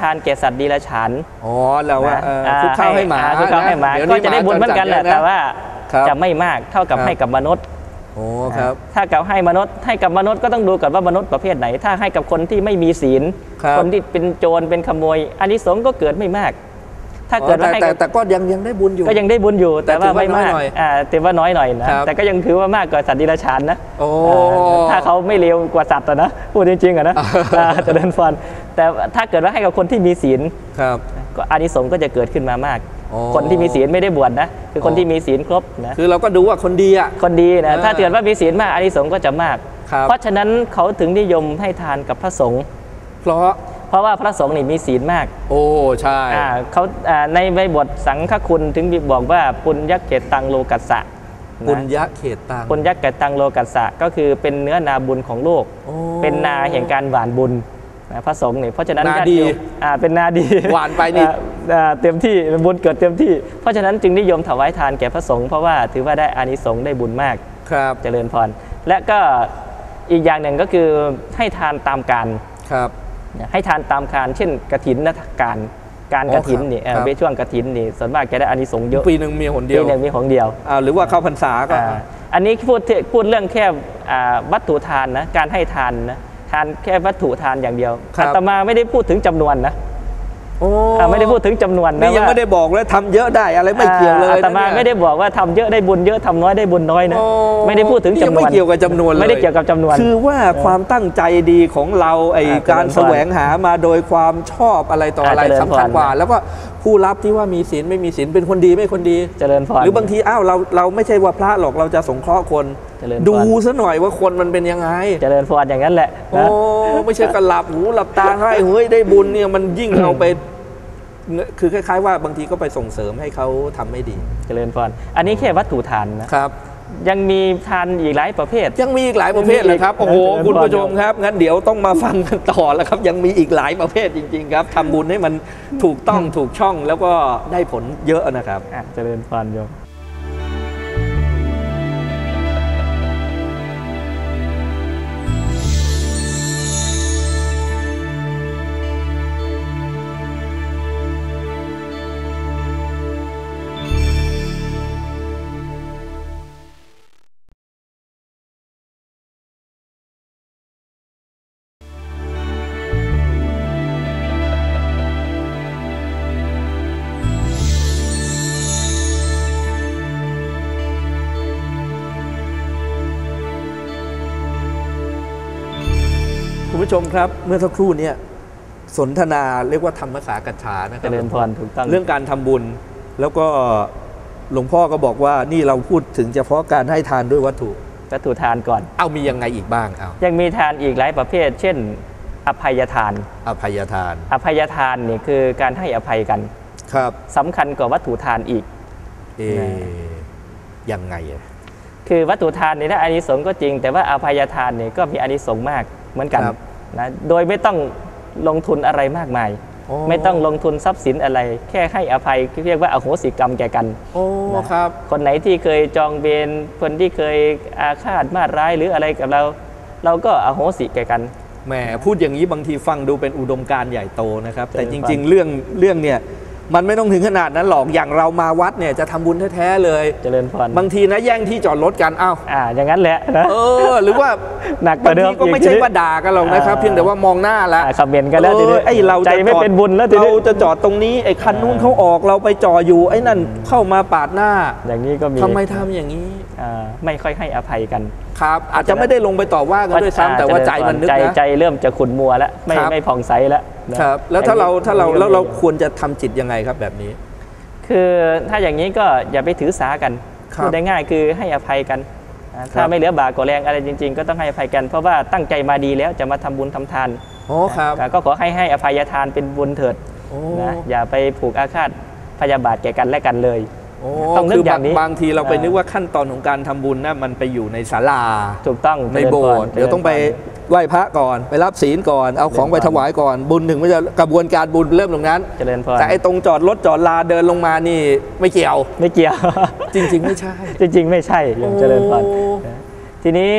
ทานแก่สัตว์ดีละฉานอ๋อเราว่านะเอออ่คุกข้าวให้หมาอ่คุกข้าวให้หมาเดี๋ยวก็จะได้บุญเหมือนกันแหละจำจัดเยอแต่ว่าครับจะไม่มากเท่ากับครับให้กับมนุษย์โอ้ครับถ้ากับให้มนุษย์ให้กับมนุษย์ก็ต้องดูก่อนว่ามนุษย์ประเภทไหน ถ้าให้กับคนที่ไม่มีศีลครับคนที่เป็นโจรเป็นขโมยอานิสงส์ก็เกิดไม่มาก ถ้าเกิดอ๋อว่าแต่ให้แต่กับแต่ก็ยังยังได้บุญอยู่ ก็ยังได้บุญอยู่ แต่แต่ว่าไม่มากถือว่าน้อยหน่อยอ่าแต่ว่าน้อยหน่อยนะครับแต่ก็ยังถือว่ามากกว่าสัตว์ดิลฉานนะโอ้อ่าถ้าเขาไม่เลวกว่าสัตว์อะนะ พูดจริงๆอะนะอ่าเจะเดินฟัน แต่ถ้าเกิดว่าให้กับคนที่มีศีลครับก็อานิสงส์ก็จะเกิดขึ้นมามากอ๋อคนที่มีศีลไม่ได้บวชนะ คือคนที่มีศีลครบนะคือเราก็ดูว่าคนดีอะคนดีนะอ่าถ้าเกิดว่ามีศีลมากอานิสงส์ก็จะมากครับเพราะฉะนั้นเขาถึงนิยมให้ทานกับพระสงฆ์เพราะ เพราะว่าพระสงฆ์นี่มีศีลมาก โอ้ใช่อ่าเขาอ่าในใบบทสังฆคุณถึงบอกว่าปุญญเกตังโลกัสสะบุญนะยะเขตตังปุญญเกตังโลกัสสะก็คือเป็นเนื้อนาบุญของโลกโอ้เป็นนาแห่งการหวานบุญนะพระสงฆ์นี่เพราะฉะนั้นนาญติดีโยมอ่าเป็นนาดีหวานไปนี่อ่าอ่าเต็มที่บุญเกิดเต็มที่ เพราะฉะนั้นจึงนิยมถวายทานแก่พระสงฆ์เพราะว่าถือว่าได้อานิสงส์ได้บุญมากครับเจริญพรและก็อีกอย่างหนึ่งก็คือให้ทานตามการครับ ให้ทานตามการเช่นกระถินนะการการอ๋อกระถินนี่ครับเอ่อเป็นช่วงกระถินนี่ส่วนมากจะได้อานิสงส์เยอะปีหนึ่งมีหนเดีปียวหนึ่งมีของเดียวอ่าหรือว่าเข้าพรรษาก็อ่าอันนี้พูดที่พูดเรื่องแค่อ่าวัตถุทานนะการให้ทานนะทานแค่วัตถุทานอย่างเดียวครับอาตมาไม่ได้พูดถึงจำนวนนะโอ้อ่าไม่ได้พูดถึงจำนวนนะนี่ยังว่าไม่ได้บอกเลยทำเยอะได้อะไรไม่เกี่ยวเลยอาตมานะเนี่ยไม่ได้บอกว่าทำเยอะได้บุญเยอะทำน้อยได้บุญน้อยนะโอ้ไม่ได้พูดถึงนี่ยัจำงนไม่วนเกี่ยวกับจำนวนเลยไม่ได้เกี่ยวกับจำนวน คือว่าความตั้งใจดีของเราไอ้อ่าการเจริญพรแสวงหามาโดยความชอบอะไรต่ออะไรอ่าเจริญสำคัญพรกว่า แล้วก็ ผู้รับที่ว่ามีศีลไม่มีศีลเป็นคนดีไม่คนดี เจริญพรหรือบางทีอ้าวเราเราไม่ใช่ว่าพระหรอกเราจะสงเคราะห์คน เจริญพร ดูซะหน่อยว่าคนมันเป็นยังไง เจริญพรอย่างนั้นแหละโอ้นะ ไม่ใช่กระหลับหูหลับตาให้เฮ้ยได้บุญเนี่ยมันยิ่งเอาไป คือคล้าย ๆ ว่าบางทีก็ไปส่งเสริมให้เขาทำไม่ดี เจริญพร อันนี้แค่วัตถุทานนะครับ ยังมีทานอีกหลายประเภท ยังมีอีกหลายประเภทเลยครับ โอ้โหเจริญพรคุณผู้ชมครับ งั้นเดี๋ยวต้องมาฟังกันต่อแล้วครับ ยังมีอีกหลายประเภทจริง ๆ ครับทำบุญให้มันถูกต้องถูกช่องแล้วก็ได้ผลเยอะนะครับอะเจริญพรโยม ผู้ชมครับ เมื่อสักครู่เนี่ยสนทนาเรียกว่าธรรมสากัจฉานะคเจรับริญพรถูกต้องเรื่องการทำบุญ แล้วก็หลวงพ่อก็บอกว่านี่เราพูดถึงเฉพาะการให้ทานด้วยวัตถุวัตถุทานก่อน เอามียังไงอีกบ้างเอายังมีทานอีกหลายประเภท เช่น อภัยทาน อภัยทาน อภัยทานนี่คือการให้อภัยกันครับสำคัญกว่าวัตถุทานอีกเอยังไงอะคือวัตถุทานนี่นะอานิสงส์ก็จริง แต่ว่าอภัยทานนี่ก็มีอานิสงส์มากเหมือนกันครับ นะโดยไม่ต้องลงทุนอะไรมากมายโอ้ไม่ต้องลงทุนทรัพย์สินอะไร แค่ให้อภัยเรียกว่าอโหสิกรรมแก่กันโอ้นะครับ คนไหนที่เคยจองเวรคนที่เคยอาฆาตมาตร้ายหรืออะไรกับเรา เราก็อโหสิแก่กันแหมพูดอย่างนี้บางทีฟังดูเป็นอุดมการณ์ใหญ่โตนะครับ แต่เจจริญพรริง ๆ เรื่องเรื่องเนี่ย มันไม่ต้องถึงขนาดนั้นหรอกอย่างเรามาวัดเนี่ยจะทำบุญแท้ๆเลยเจริญพรบางทีนะแย่งที่จอดรถกันอ้าวอ่าอย่างนั้นแหละนะเออ หรือว่าหนักกบาว่างเดิทีมก็ไม่ใช่ว่าด่ากันหรอกนะครับอ่าเพียงแต่ว่ามองหน้าแล้วอ่าคอมเมนต์กันแล้วทีเอนี้อไอเราใจจะไม่จอดเป็นบุญแล้วทีนี้เราจะจอดตรงนี้ไอ้คันนู้นเขาออกเราไปจออยู่ไอ้นั่นเข้ามาปาดหน้า อย่างนี้ก็มีทำไมทำอย่างนี้อ่าไม่ค่อยให้อภัยกัน ครับ อาจจะไม่ได้ลงไปต่อว่ากันด้วยซ้ำแต่ว่าใจมันนึกใจนะใจเริ่มจะขุ่นมัวแล้วไม่ครับไม่ผ่องใสแล้วนะครับ แล้วถ้าเราถ้าเราอย่งนี้แล้วเราก็มีควรจะทำจิตยังไงครับแบบนี้ คือถ้าอย่างนี้ก็อย่าไปถือสากันครับพูดได้ง่ายคือให้อภัยกันอ่าครัถ้าบไม่เหลือบากก็แรงอะไรจริง ๆ ก็ต้องให้อภัยกันเพราะว่าตั้งใจมาดีแล้วจะมาทำบุญทำทานอ๋อครับอ่าก็ขอให้ให้อภัยทานเป็นบุญเถิดโอ้นะอย่าไปผูกอาฆาตพยาบาทแก่กันและกันเลยโอ้ ต้องนึกคืออย่างนี้บางบางทีเราไปอ่านึนึกว่าขั้นตอนของการทำบุญนะมันไปอยู่ในศาลาถูกต้องในจริญโบพสถ์เดี๋ยวต้องไปไหว้พระก่อนไปรับศีลก่อน เอาของไปถวายก่อนบุญถึงมันจะกระบวนการบุญเริ่มตรงนั้นเจริญพรแต่ไอ้ตรงจอดรถจอดลาเดินลงมานี่ไม่เกี่ยวไม่เกี่ยว จริง ๆ ไม่ใช่ จริง ๆ ไม่ใช่โยมเจริญพรโอ้นะทีนี้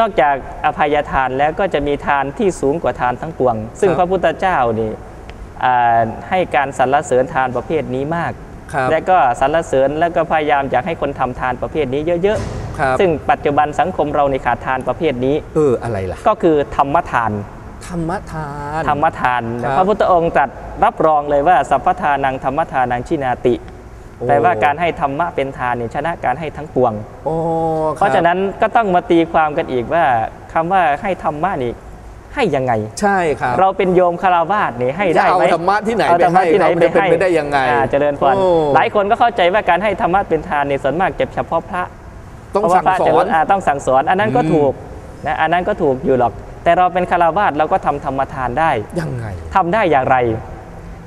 นอกจากอภัยทานแล้วก็จะมีทานที่สูงกว่าทานทั้งปวง ซึ่งครับพระพุทธเจ้านี่อ่าให้การสรรเสริญทานประเภทนี้มาก ครับและก็สรรเสริญแล้วก็พยายามอยากให้คนทำทานประเภทนี้เยอะครับๆซึ่งปัจจุบันสังคมเราในขาดทานประเภทนี้เอออะไรล่ะก็คือธรรมทานธรรมทานธรรมทานครับพระพุทธองค์ตรัสรับรองเลยว่าสัพพทานังธรรมทานังชินาติโอ้แปลว่าการให้ธรรมะเป็นทานเนี่ยชนะการให้ทั้งปวงโอ้คบเพราะฉะนั้นก็ต้องมาตีความกันอีกว่าคำว่าให้ธรรมะนี่ ให้ยังไง ใช่ครับ เราเป็นโยมคารวาสนี่ให้ได้ไหมจะเอาธรรมะที่ไหนเอาไปธรรมะให้ที่ไหนเขาไปจะเป็นให้ไปได้ยังไงอ่าเจริญพรโอ้หลายคนก็เข้าใจว่าการให้ธรรมะเป็นทานเนี่ยส่วนมากจะเฉพาะพระต้องเพราะสั่ว่างพระสจะอนอ่าต้องสั่งสอน อันนั้นก็อืมถูกนะอันนั้นก็ถูกอยู่หรอก แต่เราเป็นคารวาสเราก็ทำธรรมทานได้ยังไงทำได้อย่างไร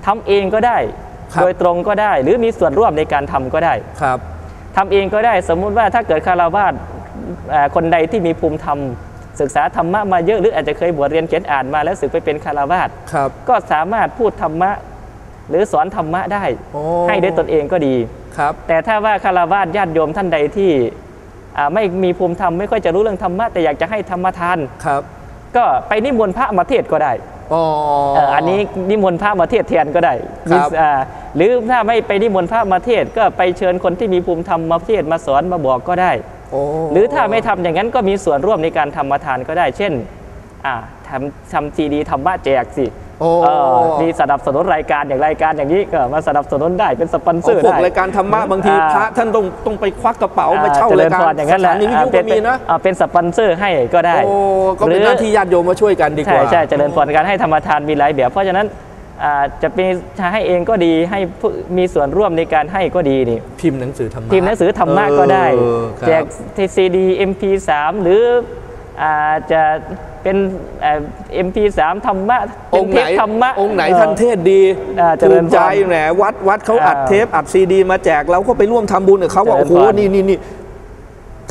ทำเองก็ได้ครับโดยตรงก็ได้ หรือมีส่วนร่วมในการทำก็ได้ครับทำเองก็ได้สมมุติว่าถ้าเกิดคารวาสเอ่อคนใดที่มีภูมิธรรม ศึกษาธรรมะมาเยอะหรืออาจจะเคยบวชเรียนเขียนอ่านมาแล้วสึกไปเป็นคารวาสครับก็สามารถพูดธรรมะหรือสอนธรรมะได้โอ้ให้ด้วยตนเองก็ดีครับ แต่ถ้าว่าคารวาสญาติโยมท่านใดที่อ่าไม่มีภูมิธรรมไม่ค่อยจะรู้เรื่องธรรมะแต่อยากจะให้ธรรมทานครับ ก็ไปนิมนต์พระมาเทศน์ก็ได้อ๋อเอ่ออันนี้นิมนต์พระมาเทศน์แทนก็ได้ครับอ่าหรือถ้าไม่ไปนิมนต์พระมาเทศน์ก็ไปเชิญคนที่มีภูมิธรรมมาเทศน์มาสอนมาบอกก็ได้โอ้ หรือถ้าไม่ทำอย่างนั้นก็มีส่วนร่วมในการทำมาทานก็ได้ เช่นอ่าทำทำซีดีธรรมะแจกสิโอ้เออมีสนับสนุนรายการอย่างรายการอย่างนี้ก็มาสนับสนุนได้เป็นสปอนเซอร์พวกได้รายการธรรมะบางทีอ่าพระท่านต้องต้องไปควักกระเป๋าอ่มาเช่าจรายการพอย่างนั้นแหละสถานีวิทอ่ายุเป็ก็นมีนะอ่าเป็นสปอนเซอร์ให้ก็ได้โอ้ก็เป็นหน้าที่ญาติโยมมาช่วยกันดีกใช่ว่าใช่เจริญพรการให้ธรรมทานมีหลายแบบเพราะฉะนั้นอ่า จะเป็นจะให้เองก็ดีให้ผู้มีส่วนร่วมในการให้ก็ดีนี่พิมพ์หนังสือธรรมะพิมพ์หนังสือธรรมะก็ได้เออครับแจกซีดี MP3 หรืออาจะเป็นเอ่อ MP3 ธรรมะอเป็นงค์เทไหนปธรรมะองค์ไหนเออท่านเทศดีอ่าเจถูริกญพรใจแหมวัดวัดเขาอัดอ่าเทปอัดซีดี มาแจกเราก็ไปร่วมทำบุญกับเขาว่าเจริโอ้ญโหพรนี่นี่นี่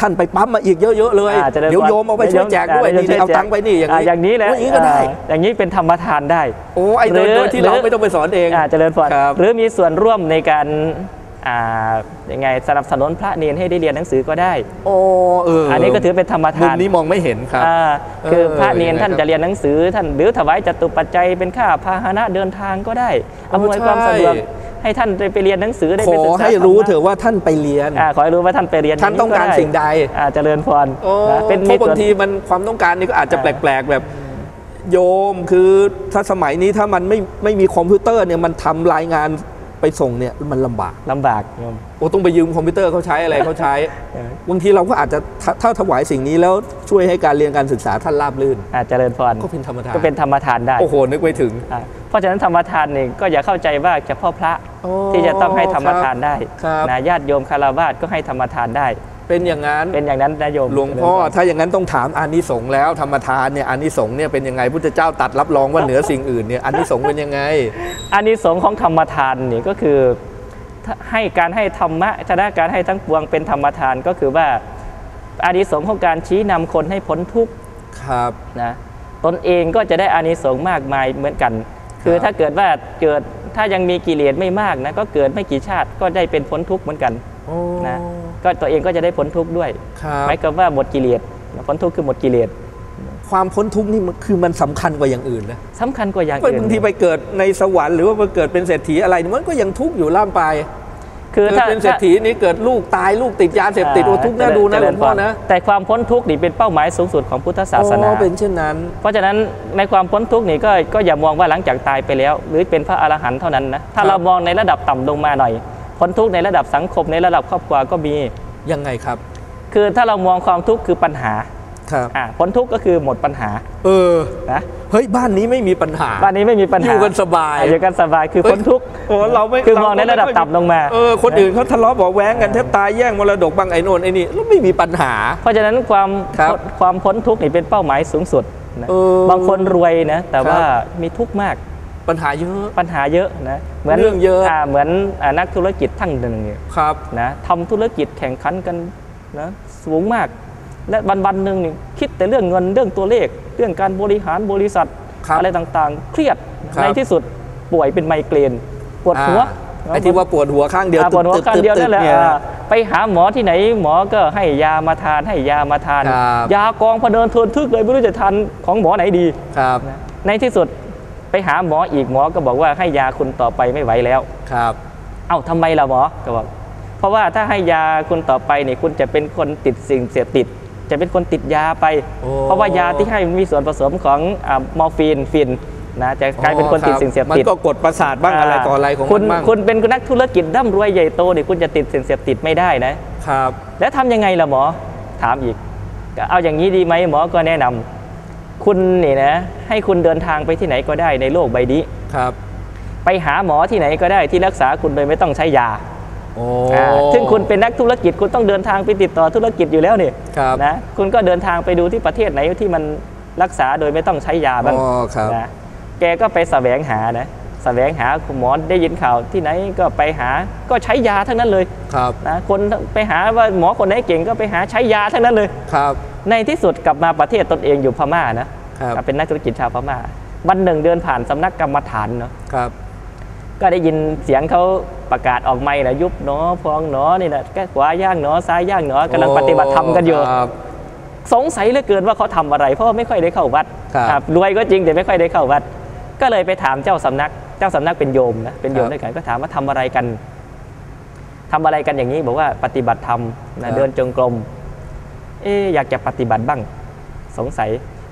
ท่านไปปั๊มมาอีกเยอะๆเลยอ่าจริญพรเดี๋ยวโยมเอาไปช่วยแจกด้วยเดี๋นี่ยวเอาตังค์ไปนี่อย่างอ่าอย่างนี้แหละโอย่างนี้ก็ได้อ่าอย่างนี้เป็นธรรมทานได้ โอ้ไอ้โดยหรือโดยที่เราหรือไม่ต้องไปสอนเองอ่าเจริญพรครับหรือมีส่วนร่วมในการอ่า ยังไงสนับสนุนพระเนนให้ได้เรียนหนังสือก็ได้โอ้เอออัอันนี้ก็ถือเป็นธรรมมุทามนนี้มองไม่เห็นครับอ่าคือเออพระเนนยังไงท่านครับจะเรียนหนังสือ ท่านหรือถวายจตุปัจจัยเป็นค่าพาหนะเดินทางก็ได้โอ้อำนวยความสะดวกใช่ให้ท่านได้ไปเรียนหนังสือได้ขไปอศึกษาให้รู้ธมะเถอะว่าท่านไปเรียนอ่าขอให้รู้ว่าท่านไปเรียนท่านต้องการย่สิ่งใดอ่าเจริญพรโอ้นะเป็นเพราะบางส่วนทีมันความต้องการนี่ก็อาจจะอ่าแปลกๆแบบโยมคือถ้าสมัยนี้ถ้ามันไม่ไม่มีคอมพิวเตอร์เนี่ยมันทำรายงาน ไปส่งเนี่ยมันลำบากลำบากโยมโอ้ต้องไปยืมคอมพิวเตอร์เขาใช้อะไรเขาใช้เออบางทีเราก็อาจจะถ้าถ้าถวายสิ่งนี้แล้วช่วยให้การเรียนการศึกษาท่านราบรื่นอ่าเจริญพรก็เป็นธรรมทานก็เป็นธรรมทานได้โอ้โหนึกไปถึงอ่าเพราะฉะนั้นธรรมทานนี่ก็อย่าเข้าใจว่าเฉพาะพระโอ้ที่จะต้องให้ธรรมทานได้ครับนะญาติโยมคารวาสก็ให้ธรรมทานได้ เป็นอย่างนั้นเป็นอย่างนั้นนะโยมหลวงพ่อถ้าอย่างนั้นต้องถามอานิสงส์แล้วธรรมทานเนี่ยอานิสงส์เนี่ยเป็นยังไงพุทธเจ้าตัดรับรองว่าเหนือสิ่งอื่นเนี่ยอานิสงส์เป็นยังไงอานิสงส์ของธรรมทานนี่ก็คือถ้าให้การให้ธรรมะชนะการให้ทั้งปวงเป็นธรรมทานก็คือว่าอานิสงส์ของการชี้นำคนให้พ้นทุกข์ครับนะตนเองก็จะได้อานิสงส์มากมายเหมือนกัน คือถ้าเกิดว่าเกิดถ้ายังมีกิเลสไม่มากนะก็เกิดไม่กี่ชาติก็ได้เป็นพ้นทุกข์เหมือนกันโอ้นะ ก็ตัวเองก็จะได้พ้นทุกข์ด้วยครับหมายความว่าหมดกิเลสพ้นทุกข์คือหมดกิเลสความพ้นทุกข์นี่มันคือมันสำคัญกว่าอย่างอื่นนะสำคัญกว่าอย่างก็อื่นบางทีไปเกิดในสวรรค์หรือว่าไปเกิดเป็นเศรษฐีอะไรมันก็ยังทุกข์อยู่ล่ามไป คือเกิดถ้าเป็นเศรษฐีนี่เกิดลูกตายลูกติดยาเสพติดโอ้ทุกข์น่าดูนะหลวงพ่อนะแต่ความพ้นทุกข์นี่เป็นเป้าหมายสูงสุดของพุทธศาสนาอ๋อเป็นเช่นนั้น เพราะฉะนั้นในความพ้นทุกข์นี่ก็ก็อย่ามองว่าหลังจากตายไปแล้ว หรือเป็นพระอรหันต์เท่านั้นนะถ้าครับเรามองในระดับต่ำลงมาหน่อย พ้นทุกข์ในระดับสังคมในระดับครอบครัวก็มียังไงครับ คือถ้าเรามองความทุกข์คือปัญหาครับอ่าพ้นทุกข์ก็คือหมดปัญหา เออนะเฮ้ยบ้านนี้ไม่มีปัญหา บ้านนี้ไม่มีปัญหาอยู่กันสบายอ่อยู่กันสบายคือพ้นทุกข์โอ้เราไม่คือมองในระดับต่ำลงมาเออคนอื่นเขาทะเลาะเบาะแว้งกันแทบตายแย่งมรดกบางไอ้โน่นไอ้นี่แล้วไม่มีปัญหา เพราะฉะนั้นความครับความพ้นทุกข์นี่เป็นเป้าหมายสูงสุดนะเออบางคนรวยนะแต่ครับว่ามีทุกข์มาก ปัญหาเยอะ ปัญหาเยอะนะเหมือนเรื่องเยอะเหมือนอ่านักธุรกิจท่านหนึ่งเนี่ยครับนะทำธุรกิจแข่งขันกันนะสูงมาก และวันวันๆหนึ่งนี่คิดแต่เรื่องเงินเรื่องตัวเลข เรื่องการบริหารบริษัทครับอะไรต่างๆ เครียดครับในที่สุดป่วยเป็นไมเกรนปวดหัวอ่าไอ้ที่ว่าปวดหัวข้างเดียวอ่าปวดหัวตึ๊บข้างเดียวตึ๊บนั่นแหละตึ๊บเนี่ยอ่าไปหาหมอที่ไหนหมอก็ให้ยามาทานให้ยามาทานครับยากองพะเนินทวนทึกเลยไม่รู้จะทานของหมอไหนดีครับในที่สุด ไปหาหมออีกหมอก็บอกว่าให้ยาคุณต่อไปไม่ไหวแล้วครับ เอ้าทำไมล่ะหมอก็บอกเพราะว่าถ้าให้ยาคุณต่อไปเนี่ยคุณจะเป็นคนติดสิ่งเสพติด จะเป็นคนติดยาไปโอ้เพราะว่ายาที่ให้มันมีส่วนผสมของอามอร์ฟีนฟินนะจะกลายเป็นคนติดสิ่งเสพมันติดก็กดประสาทบ้างอะไรต่ออะไรของคุมัณนบ้างคุณเป็นนักธุรกิจร่ำรวยใหญ่โตเนี่ยคุณจะติดสิ่งเสพติดไม่ได้นะครับ แล้วทำยังไงล่ะหมอถามอีกก็เอาอย่างนี้ดีไหมหมอก็แนะนำ คุณนี่นะ ให้คุณเดินทางไปที่ไหนก็ได้ในโลกใบนี้ครับ ไปหาหมอที่ไหนก็ได้ที่รักษาคุณโดยไม่ต้องใช้ยาโอ้อ่าซึ่งคุณเป็นนักธุรกิจคุณต้องเดินทางไปติดต่อธุรกิจอยู่แล้วนี่ครับนะคุณก็เดินทางไปดูที่ประเทศไหนที่มันรักษาโดยไม่ต้องใช้ยาบ้างอ๋อครับนะแกก็ไปแสวงหานะแสวงหาคุณหมอได้ยินข่าวที่ไหนก็ไปหาก็ใช้ยาทั้งนั้นเลยครับนะคนไปหาว่าหมอคนไหนเก่งก็ไปหาใช้ยาทั้งนั้นเลยครับ ในที่สุดกลับมาประเทศตนเองอยู่พม่านะครับเป็นนักธุรกิจชาวพม่าวันหนึ่งเดินผ่านสำนักกรรมฐานเนาะครับก็ได้ยินเสียงเขาประกาศออกไม่นะยุบหนอพองหนอนี่นะแก้ขวาย่างหนอซ้ายย่างหนอกำลังปฏิบัติธรรมกันอยู่ครับสงสัยเหลือเกินว่าเขาทำอะไร เพราะว่าไม่ค่อยได้เข้าวัดครับครับรวยก็จริงแต่ไม่ค่อยได้เข้าวัด ก็เลยไปถามเจ้าสำนัก เจ้าสำนักเป็นโยมนะเป็นโยมด้วยกันก็ถามว่าทำอะไรกันทำอะไรกันอย่างนี้บอกว่าปฏิบัติธรรมนะเดินจงกรม เอ๊ะอยากจะปฏิบัติบ้าง สงสัย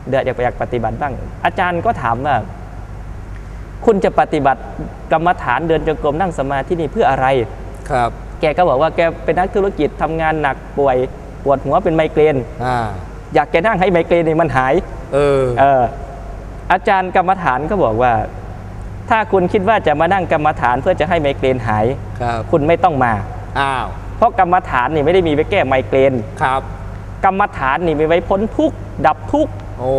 เดือดอยากอยากปฏิบัติบ้าง อาจารย์ก็ถามว่า คุณจะปฏิบัติกรรมฐานเดินจงกรมนั่งสมาธินี่เพื่ออะไรครับ แกก็บอกว่าแกเป็นนักธุรกิจทำงานหนักป่วยปวดหัวเป็นไมเกรนอ่าอยากจะนั่งให้ไมเกรนนี่มันหาย เออเออ อาจารย์กรรมฐานก็บอกว่า ถ้าคุณคิดว่าจะมานั่งกรรมฐานเพื่อจะให้ไมเกรนหายครับคุณไม่ต้องมาอ้าวเพราะกรรมฐานนี่ไม่ได้มีไว้แก้ไมเกรนครับ กรรมฐานนี่มีไว้พ้นทุกข์ดับทุกข์โอ้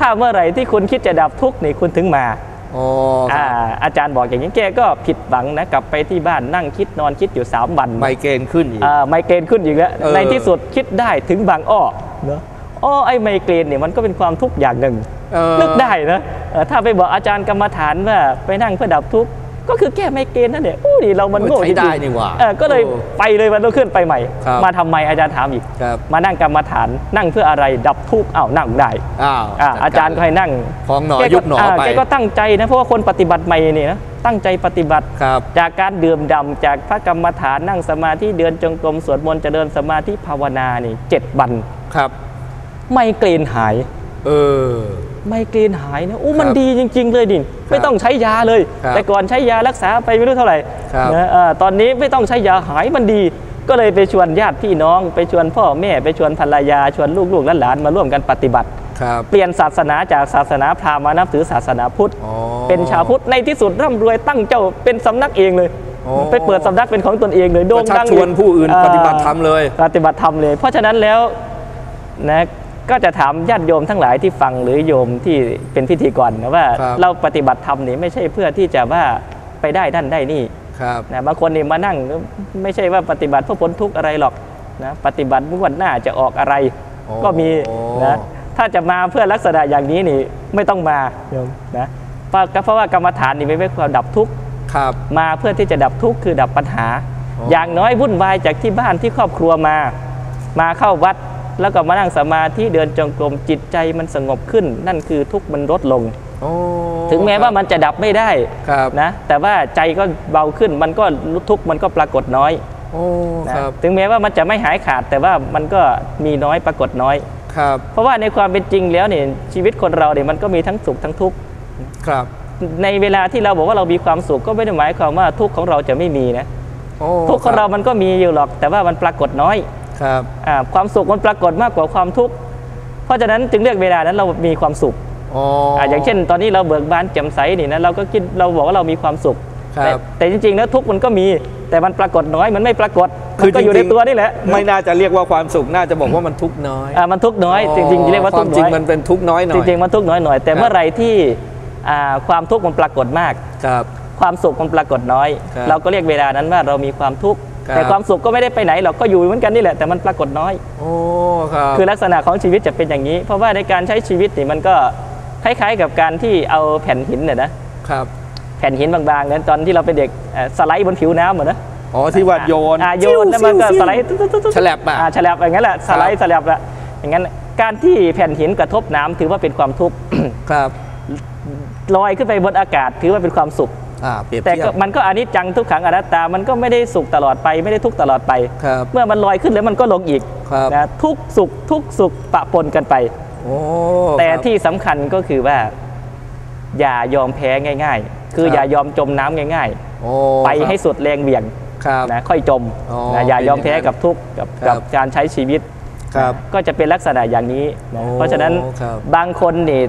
ถ้าเมื่อไหร่ที่คุณคิดจะดับทุกข์นี่คุณถึงมาโอ้คอ่ารับอาจารย์บอกอย่างนี้แกก็ผิดหวังนะกลับไปที่บ้านนั่งคิดนอนคิดอยู่สามวันไมเกรนขึ้นอีกอ่าไมเกรนขึ้นอีกแล้วเออในที่สุดคิดได้ถึงบางอ้อเนอะอ้อไอ้ไมเกรนเนี่ยมันก็เป็นความทุกข์อย่างหนึ่งเออนึกได้นะเออถ้าไปบอกอาจารย์กรรมฐานว่าไปนั่งเพื่อดับทุกข์ ก็คือแก้ไมเกรนนั่นเนี่ยอู้ดิเรามันโง่ใช้จริงๆได้นี่หว่าเออก็เลยโอ้ไปเลยวันรุ่งขึ้นไปใหม่ครับมาทำไมอาจารย์ถามอีกครับมานั่งกรรมฐานนั่งเพื่ออะไรดับทุกข์อ้าวนั่งได้อ้าวอ่าอาจารย์ก็ให้นั่งพองหนอแกก็ยุบหนอไปแกก็ตั้งใจนะเพราะว่าคนปฏิบัติใหม่เนี่ยนะตั้งใจปฏิบัติครับจากการดื่มด่ำจากพระกรรมฐานนั่งสมาธิเดินจงกรมสวดมนต์เจริญสมาธิภาวนานี่เจ็ดวันครับ ไมเกรนหาย เออ ไมเกรนหายนะอู้มันครับดีจริง ๆ เลยดิไม่ต้องใช้ยาเลยครับแต่ก่อนใช้ยารักษาไปไม่รู้เท่าไหร่ครับนะเอ่อตอนนี้ไม่ต้องใช้ยาหายมันดี ก็เลยไปชวนญาติพี่น้องไปชวนพ่อแม่ไปชวนภรรยาชวนลูกๆและหลานมาร่วมกันปฏิบัติครับเปลี่ยนศาสนาจากศาสนาพราหมณ์มานับถือศาสนาพุทธอ๋อเป็นชาวพุทธในที่สุดร่ำรวยตั้งเจ้าเป็นสำนักเองเลยโอ้ไปเปิดสำนักเป็นของตนเองเลยโด่งก็ชักดังชวนผู้อื่นปฏิบัติธรรมเลย ปฏิบัติธรรมเลย เพราะฉะนั้นแล้วนะ ก็จะถามญาติโยมทั้งหลายที่ฟังหรือโยมที่เป็นพิธีกรนะว่าครับเราปฏิบัติธรรมนี่ไม่ใช่เพื่อที่จะว่าไปได้นั่นได้นี่ครับนะบางคนนี่มานั่งไม่ใช่ว่าปฏิบัติเพื่อพ้นทุกข์อะไรหรอกนะปฏิบัติวันหน้าจะออกอะไรโอ้ก็มีนะถ้าจะมาเพื่อลักษณะอย่างนี้นี่ไม่ต้องมาโยมนะเพราะเพราะว่ากรรมฐานนี่ไม่ใช่ความดับทุกข์ครับมาเพื่อที่จะดับทุกข์คือดับปัญหาอ๋อออย่างน้อยวุ่นวายจากที่บ้านที่ครอบครัวมา มาเข้าวัด แล้วก็มานั่งสมาธิเดินจงกรมจิตใจมันสงบขึ้น นั่นคือทุกข์มันลดลงโอ้ถึงแม้ว่ามันจะดับไม่ได้ครับนะแต่ว่าใจก็เบาขึ้นมันก็ทุกข์มันก็ปรากฏน้อยโอ้นะครับถึงแม้ว่ามันจะไม่หายขาด แต่ว่ามันก็มีน้อยปรากฏน้อยครับเพราะว่าในความเป็นจริงแล้วเนี่ยชีวิตคนเราเนี่ยมันก็มีทั้งสุขทั้งทุกข์ครับในเวลาที่เราบอกว่าเรามีความสุขก็ไม่ได้หมายความว่าทุกข์ของเราจะไม่มีนะโอ้ทุกข์ของเรามันก็มีอยู่หรอก แต่ว่ามันปรากฏน้อย ครับอาความสุขมันปรากฏมากกว่าความทุกข์เพราะฉะนั้นจึงเลือกเวลานั้นเรามีความสุขอ๋ออ่าอย่างเช่น ตอนนี้เราเบิกบานแจ่มใสนี่นะเราก็คิดเราบอกว่าเรามีความสุขครับแต่แต่จริงๆแล้วทุกข์มันก็มีแต่มันปรากฏน้อยมันไม่ปรากฏคืมัอนก็อยู่จในริงๆตัวนี่แหละ ไม่น่าจะเรียกว่าความสุขน่าจะบอกว่ามันทุกข์น้อยอ่ามันทุกข์น้อยจริงๆเรียกว่าคทุวากมข์จริน้งอยมันเป็นทุกข์น้อยหน่จอยริงๆมันทุกข์น้อยหน่อย แต่ครับเมื่อไหร่ที่อ่าความทุกข์มันปรากฏมากครับความสุขมันปรากฏน้อยครับเราก็เรียกเวลานั้นว่าเรามีความทุกข์ครับ แต่ความสุขก็ไม่ได้ไปไหนหรอกก็อยู่เหมือนกันนี่แหละแต่มันปรากฏน้อยโอ้ครับคือลักษณะของชีวิตจะเป็นอย่างนี้ เพราะว่าในการใช้ชีวิตนี่มันก็คล้ายๆกับการที่เอาแผ่นหินเนี่ยนะครับแผ่นหินบางๆนั้นตอนที่เราเป็นเด็กเอ่อสไลด์บนผิวน้ำเหมือนนะอ๋อที่ว่าโยนอ่าโยนแล้วมันก็สไลด์ตุ๊ดๆๆฉลับอะอ่าฉลับอย่างนั้นแหละสไลด์ฉลับละอย่างนั้นการที่แผ่นหินกระทบน้ำถือว่าเป็นความทุกข์ครับลอยขึ้นไปบนอากาศถือว่าเป็นความสุขอ่าเปรียบ แต่เทียก็บมันก็อนิจจังทุกขังอนัตตา มันก็ไม่ได้สุขตลอดไปไม่ได้ทุกข์ตลอดไปครับเมื่อมันลอยขึ้นแล้วมันก็ลงอีกครับนะทุกสุขทุกสุขปะปนกันไปโอ้แต่ครับที่สำคัญก็คือว่า อย่ายอมแพ้ง่าย ๆ คือครับอย่ายอมจมน้ำง่ายโอ้ๆไปครับให้สุดแรงเหวี่ยงครับนะค่อยจมอ๋อนะอย่ายอมเป็นอย่างแพ้นั้นกับทุกข์กับครับกับการใช้ชีวิตครับนะก็จะเป็นลักษณะอย่างนี้นะโอ้เพราะฉะนั้นครับบางคนนี่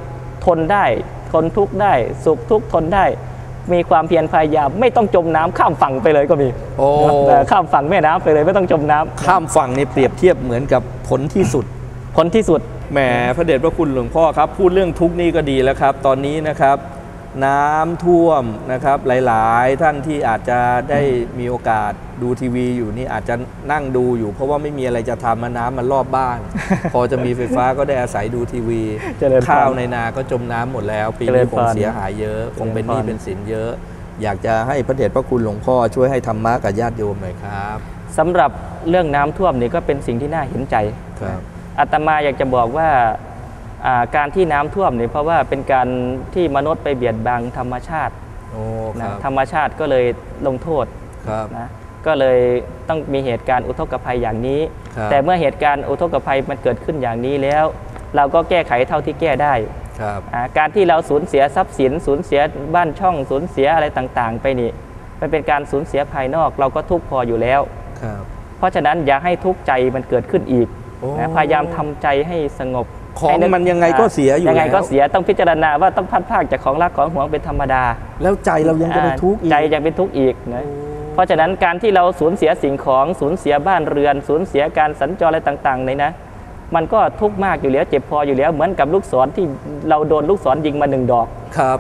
ทนได้ ทนทุกข์ได้ สุขทุกข์ทนได้ มีความเพียรพยายามไม่ต้องจมน้ำข้ามฝั่งไปเลยก็มีโอ้นะข้ามฝั่งแม่น้ำไปเลยไม่ต้องจมน้ำข้ามฝั่งนี่เปรียบเทียบเหมือนกับผลที่สุด ผลที่สุดแหมพระเดชพระคุณหลวงพ่อครับ พูดเรื่องทุกข์นี่ก็ดีแล้วครับ ตอนนี้นะครับ น้ำท่วมนะครับหลายๆ ท่านที่อาจจะได้มีโอกาสดูทีวีอยู่นี่อาจจะนั่งดูอยู่ เพราะว่าไม่มีอะไรจะทำมาน้ำมันรอบบ้าน พอจะมีไฟฟ้าก็ได้อาศัยดูทีวีเจริญพรข้าวในนาก็จมน้ำหมดแล้ว ปีเจรินี้ญคพงรเสียหายเยอะ คงเป็นหนี้เจริญพรเป็นสินเยอะ อยากจะให้พระเดชพระคุณหลวงพ่อช่วยให้ธรรมะกับญาติโยมหน่อยครับสำหรับเรื่องน้ำท่วมนี่ก็เป็นสิ่งที่น่าเห็นใจครับอาตมาอยากจะบอกว่าอ่า การที่น้ำท่วมเนี่ยเพราะว่าเป็นการที่มนุษย์ไปเบียดบังธรรมชาติโอ้คนะรับธรรมชาติก็เลยลงโทษครับนะก็เลยต้องมีเหตุการณ์อุทกภัยอย่างนี้ครับแต่เมื่อเหตุการณ์อุทกภัยมันเกิดขึ้นอย่างนี้แล้ว เราก็แก้ไขเท่าที่แก้ได้ครับอ่าการที่เราสูญเสียทรัพย์สินสูญเสียบ้านช่องสูญเสียอะไรต่างๆ ไปนี่มันเป็นการสูญเสียภายนอกเราก็ทุกข์พออยู่แล้วครับเพราะฉะนั้นอย่าให้ทุกข์ใจมันเกิดขึ้นอีกโอ้นะพยายามทำใจให้สงบ ของให้กมันยังไงก็เสียอยู่ยังไงแล้วก็เสียต้องพิจารณาว่าต้องพัดภาคจากของรักของหวงเป็นธรรมดา แล้วใจเรายังจะไปทุกข์อีกใจยังเป็นทุกข์อีกนะเพราะฉะนั้นการที่เราสูญเสียสิ่งของสูญเสียบ้านเรือน สูญเสียการสัญจรอะไรต่างๆเลยนะ มันก็ทุกข์มากอยู่แล้วเจ็บพออยู่แล้วเหมือนกับลูกศรที่เราโดนลูกศรยิงมาหนึ่งดอกครับ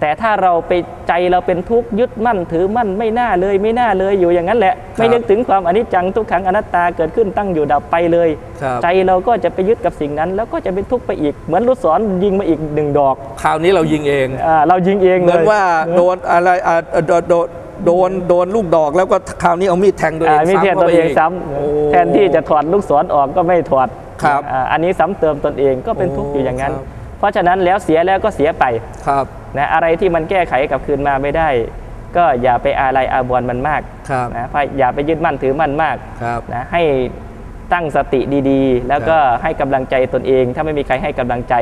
แต่ถ้าเราไปใจเราเป็นทุกข์ยึดมั่นถือมั่นไม่น่าเลยไม่น่าเลยอยู่อย่างนั้นแหละ ไม่นึกถึงความอนิจจังทุกขังอนัตตาเกิดขึ้นตั้งอยู่ดับไปเลยครับใจเราก็จะไปยึดกับสิ่งนั้น แล้วก็จะเป็นทุกข์ไปอีกเหมือนลูกศรยิงมาอีกหนึ่งดอก คราวนี้เรายิงเองอ่าเรายิงเองเหเลมือนยว่าโดนอะไรอ่าโดนโดนโดนโดนลูกดอกแล้วก็คราวนี้เอามีดแทงตัวเองอ่าไม่เทียนซ้ำตข้านไปเองซ้โอ้ำแทนที่จะถอดลูกศรออกก็ไม่ถอดครับอ่าอันนี้ซ้ำเติมตนเองก็เป็นทุกข์อยู่อย่างนั้นครับเพราะฉะนั้นแล้วเสียแล้วก็เสียไปครับ นะอะไรที่มันแก้ไขกลับคืนมาไม่ได้ ก็อย่าไปอาลัยอาบวนมันมากครับนะอย่าไปยึดมั่นถือมั่นมากครับนะให้ตั้งสติดีๆ แล้วก็ให้กำลังใจตนเอง ถ้าไม่มีใครให้กำลังใจ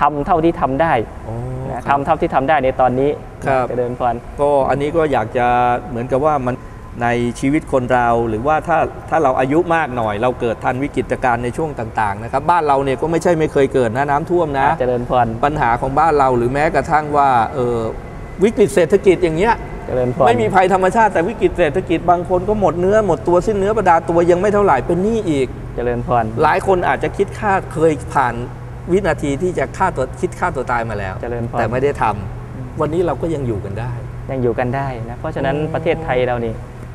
ทำเท่าที่ทำได้โอ้นะครับทำเท่าที่ทำได้ในตอนนี้ครับเจริญพรก็อันนี้ก็อยากจะเหมือนกับว่ามัน ในชีวิตคนเราหรือว่าถ้าถ้าเราอายุมากหน่อย เราเกิดทันวิกฤตการณ์ในช่วงต่างๆนะครับบ้านเราเนี่ยก็ไม่ใช่ไม่เคยเกิดนะน้ำท่วมนะเจริญพรปัญหาของบ้านเราหรือแม้กระทั่งว่าเออวิกฤตเศรษฐกิจอย่างเงี้ยเจริญพรไม่มีภัยธรรมชาติแต่วิกฤตเศรษฐกิจบางคนก็หมดเนื้อหมดตัวสิ้นเนื้อประดาตัวยังไม่เท่าไหร่เป็นหนี้อีกเจริญพรหลายคนอาจจะคิดฆ่าเคยผ่านวินาทีที่จะฆ่าตัวคิดฆ่าตัวตายมาแล้วเจริญพรแต่ไม่ได้ทำวันนี้เราก็ยังอยู่กันได้ ยังอยู่กันได้นะเพราะฉะนั้นอืมประเทศไทยเรานี่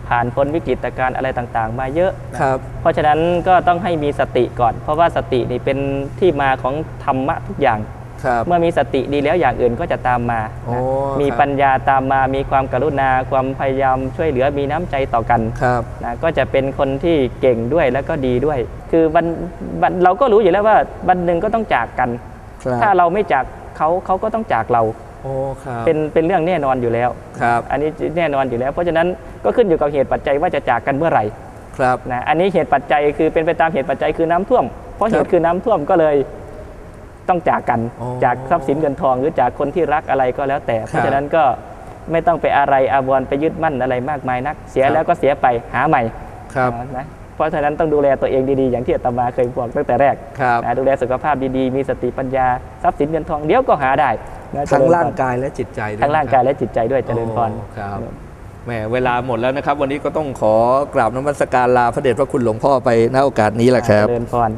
ผ่านพ้นวิกฤตการณ์อะไรต่างๆ มาเยอะนะครับ เพราะฉะนั้นก็ต้องให้มีสติก่อน เพราะว่าสตินี่เป็นที่มาของธรรมะทุกอย่างครับเมื่อมีสติดีแล้วอย่างอื่นก็จะตามมาโอ้นะมีครับปัญญาตามมา มีความกรุณา ความพยายามช่วยเหลือ มีน้ำใจต่อกันครับนะก็จะเป็นคนที่เก่งด้วยแล้วก็ดีด้วย คือวันวันเราก็รู้อยู่แล้วว่าวันหนึ่งก็ต้องจากกันครับถ้าเราไม่จากเขาเขาก็ต้องจากเรา โอ้ครับเป็นเป็นเรื่องแน่นอนอยู่แล้วครับอันนี้แน่นอนอยู่แล้ว เพราะฉะนั้นก็ขึ้นอยู่กับเหตุปัจจัยว่าจะจากกันเมื่อไหร่ครับนะอันนี้เหตุปัจจัยคือเป็นไปตามเหตุปัจจัยคือน้ำท่วม เพราะเหครัตุบคือน้ำท่วมก็เลยต้องจากกันอ๋อจากทรัพย์สินเงินทองหรือจากคนที่รักอะไรก็แล้วแต่ เพราะฉะนั้นก็ไม่ต้องไปอะไรอาวรณ์ไปยึดมั่นอะไรมากมายนัก เสียครับแล้วก็เสียไปหาใหม่ครับนะเพราะฉะนั้นต้องดูแลตัวเองดีๆ อย่างที่อาตมาเคยบอกตั้งแต่แรกครับนะดูแลสุขภาพดีๆ มีสติปัญญาทรัพย์สินเงินทองเดี๋ยวก็หาได้นะเจ ทั้งญพร่างกายและจิตใจด้วยทั้งร่างกายและจิตใจด้วยเจริญพรโอ้ครับแหมเวลาหมดแล้วนะครับ วันนี้ก็ต้องขอกราบน้ำมัสการลาพระเดชพระคุณหลวงพ่อไปณโอกาสนี้แหละครับเจริญพร